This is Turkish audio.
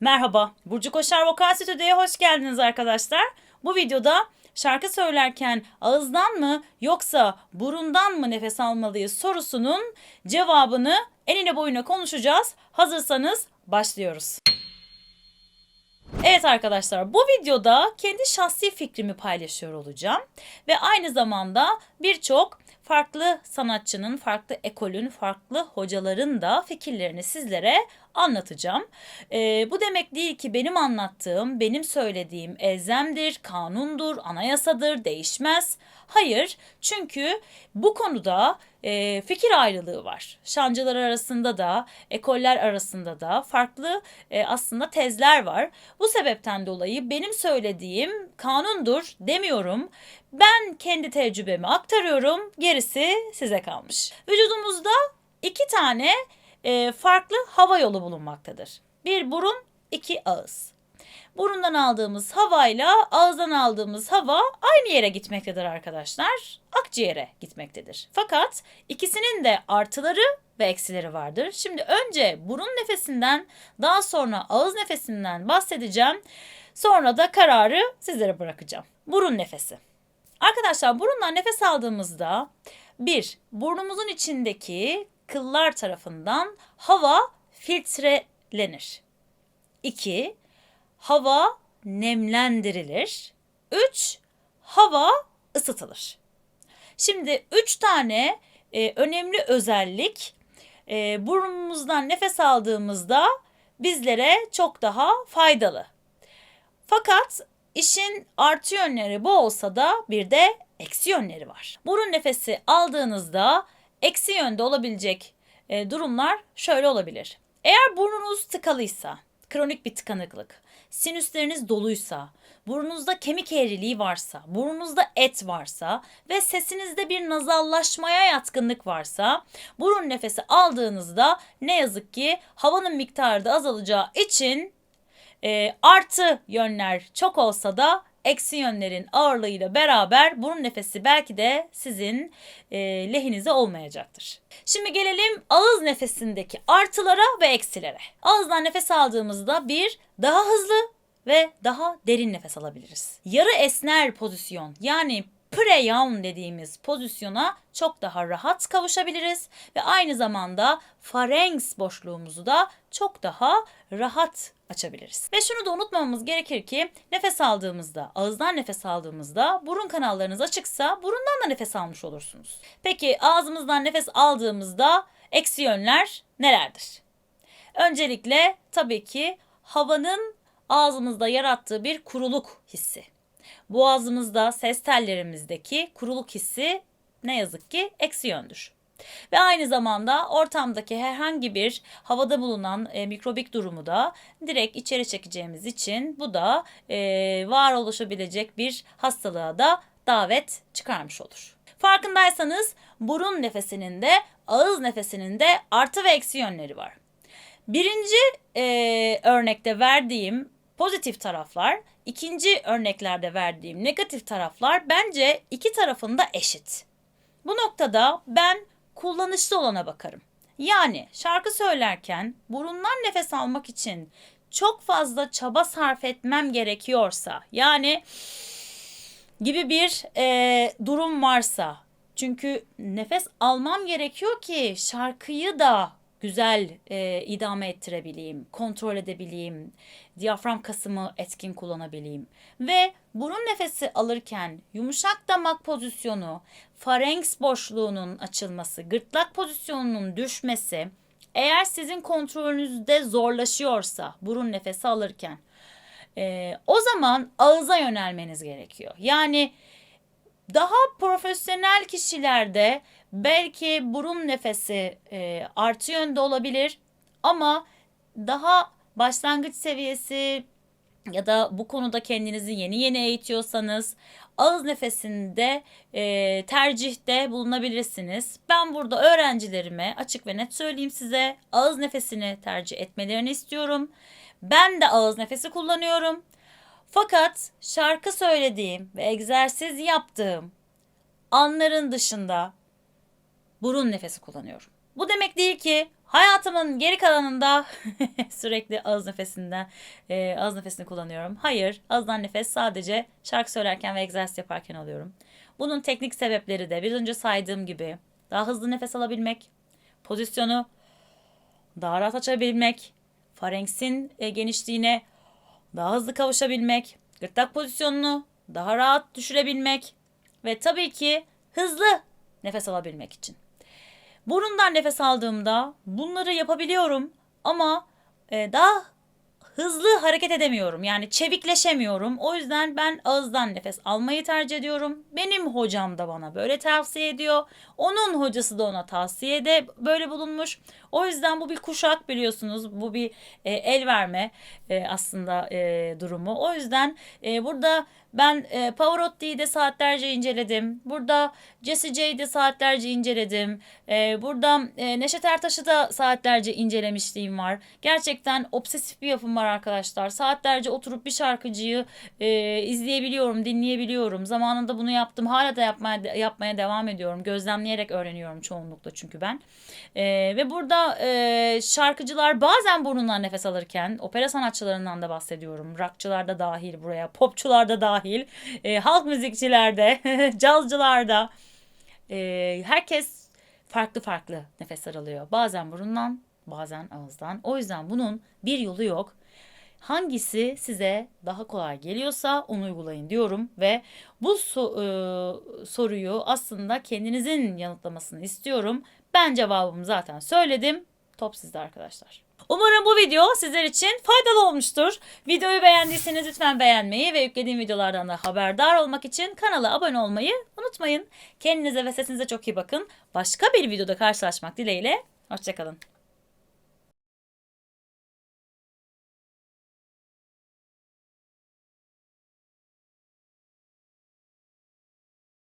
Merhaba, Burcu Koşar Vokal Stüdyo'ya hoş geldiniz arkadaşlar. Bu videoda şarkı söylerken ağızdan mı yoksa burundan mı nefes almalıyız sorusunun cevabını enine boyuna konuşacağız. Hazırsanız başlıyoruz. Evet arkadaşlar bu videoda kendi şahsi fikrimi paylaşıyor olacağım. Ve aynı zamanda birçok farklı sanatçının, farklı ekolün, farklı hocaların da fikirlerini sizlere anlatacağım. Ee, bu demek değil ki benim anlattığım, benim söylediğim elzemdir, kanundur, anayasadır, değişmez. Hayır çünkü bu konuda e, fikir ayrılığı var. Şancılar arasında da, ekoller arasında da farklı e, aslında tezler var. Bu sebepten dolayı benim söylediğim kanundur demiyorum. Ben kendi tecrübemi aktarıyorum. Gerisi size kalmış. Vücudumuzda iki tane e, farklı hava yolu bulunmaktadır. Bir burun, iki ağız. Burundan aldığımız havayla ağızdan aldığımız hava aynı yere gitmektedir arkadaşlar. Akciğere gitmektedir. Fakat ikisinin de artıları ve eksileri vardır. Şimdi önce burun nefesinden daha sonra ağız nefesinden bahsedeceğim. Sonra da kararı sizlere bırakacağım. Burun nefesi. Arkadaşlar burundan nefes aldığımızda bir, burnumuzun içindeki kıllar tarafından hava filtrelenir. 2. Hava nemlendirilir. 3. Hava ısıtılır. Şimdi 3 tane e, önemli özellik e, burnumuzdan nefes aldığımızda bizlere çok daha faydalı. Fakat işin artı yönleri bu olsa da bir de eksi yönleri var. Burun nefesi aldığınızda eksi yönde olabilecek e, durumlar şöyle olabilir. Eğer burnunuz tıkalıysa, kronik bir tıkanıklık, sinüsleriniz doluysa, burnunuzda kemik eğriliği varsa, burnunuzda et varsa ve sesinizde bir nazallaşmaya yatkınlık varsa, burun nefesi aldığınızda ne yazık ki havanın miktarı da azalacağı için e, artı yönler çok olsa da eksi yönlerin ağırlığıyla beraber burun nefesi belki de sizin e, lehinize olmayacaktır. Şimdi gelelim ağız nefesindeki artılara ve eksilere. Ağızdan nefes aldığımızda bir daha hızlı ve daha derin nefes alabiliriz. Yarı esner pozisyon yani pre-yawn dediğimiz pozisyona çok daha rahat kavuşabiliriz ve aynı zamanda pharynx boşluğumuzu da çok daha rahat açabiliriz. Ve şunu da unutmamamız gerekir ki nefes aldığımızda, ağızdan nefes aldığımızda burun kanallarınız açıksa burundan da nefes almış olursunuz. Peki ağzımızdan nefes aldığımızda eksi yönler nelerdir? Öncelikle tabii ki havanın ağzımızda yarattığı bir kuruluk hissi. Boğazımızda, ses tellerimizdeki kuruluk hissi ne yazık ki eksi yöndür. Ve aynı zamanda ortamdaki herhangi bir havada bulunan e, mikrobik durumu da direkt içeri çekeceğimiz için bu da e, var oluşabilecek bir hastalığa da davet çıkarmış olur. Farkındaysanız burun nefesinin de ağız nefesinin de artı ve eksi yönleri var. Birinci e, örnekte verdiğim pozitif taraflar, ikinci örneklerde verdiğim negatif taraflar bence iki tarafında eşit. Bu noktada ben kullanışlı olana bakarım. Yani şarkı söylerken burundan nefes almak için çok fazla çaba sarf etmem gerekiyorsa yani gibi bir e, durum varsa çünkü nefes almam gerekiyor ki şarkıyı da güzel e, idame ettirebileyim, kontrol edebileyim, diyafram kasımı etkin kullanabileyim. Ve burun nefesi alırken yumuşak damak pozisyonu, pharynx boşluğunun açılması, gırtlak pozisyonunun düşmesi eğer sizin kontrolünüzde zorlaşıyorsa burun nefesi alırken e, o zaman ağıza yönelmeniz gerekiyor. Yani daha profesyonel kişilerde belki burun nefesi e, artı yönde olabilir ama daha başlangıç seviyesi ya da bu konuda kendinizi yeni yeni eğitiyorsanız ağız nefesinde e, tercihte bulunabilirsiniz. Ben burada öğrencilerime açık ve net söyleyeyim size ağız nefesini tercih etmelerini istiyorum. Ben de ağız nefesi kullanıyorum. Fakat şarkı söylediğim ve egzersiz yaptığım anların dışında burun nefesi kullanıyorum. Bu demek değil ki hayatımın geri kalanında sürekli ağız nefesinden e, ağız nefesini kullanıyorum. Hayır, ağızdan nefes sadece şarkı söylerken ve egzersiz yaparken alıyorum. Bunun teknik sebepleri de biraz önce saydığım gibi daha hızlı nefes alabilmek, pozisyonu daha rahat açabilmek, farenksin e, genişliğine daha hızlı kavuşabilmek, gırtlak pozisyonunu daha rahat düşürebilmek ve tabii ki hızlı nefes alabilmek için. Burundan nefes aldığımda bunları yapabiliyorum ama e, daha hızlı hareket edemiyorum. Yani çevikleşemiyorum. O yüzden ben ağızdan nefes almayı tercih ediyorum. Benim hocam da bana böyle tavsiye ediyor. Onun hocası da ona tavsiyede böyle bulunmuş. O yüzden bu bir kuşak biliyorsunuz. Bu bir e, el verme e, aslında e, durumu. O yüzden e, burada ben e, Pavarotti'yi de saatlerce inceledim. Burada Jesse J'yi de saatlerce inceledim. E, burada e, Neşet Ertaş'ı da saatlerce incelemişliğim var. Gerçekten obsesif bir yapım var arkadaşlar. Saatlerce oturup bir şarkıcıyı e, izleyebiliyorum, dinleyebiliyorum. Zamanında bunu yaptım. Hala da yapmaya yapmaya devam ediyorum. Gözlemleyerek öğreniyorum çoğunlukla çünkü ben. E, ve burada e, şarkıcılar bazen burnundan nefes alırken opera sanatçılarından da bahsediyorum. Rockçılar da dahil buraya, popçular da dahil, e, halk müzikçilerde, cazcılarda e, herkes farklı farklı nefesler alıyor. Bazen burundan, bazen ağızdan. O yüzden bunun bir yolu yok. Hangisi size daha kolay geliyorsa onu uygulayın diyorum ve bu so- e, soruyu aslında kendinizin yanıtlamasını istiyorum. Ben cevabımı zaten söyledim. Top sizde arkadaşlar. Umarım bu video sizler için faydalı olmuştur. Videoyu beğendiyseniz lütfen beğenmeyi ve yüklediğim videolardan da haberdar olmak için kanala abone olmayı unutmayın. Kendinize ve sesinize çok iyi bakın. Başka bir videoda karşılaşmak dileğiyle. Hoşçakalın.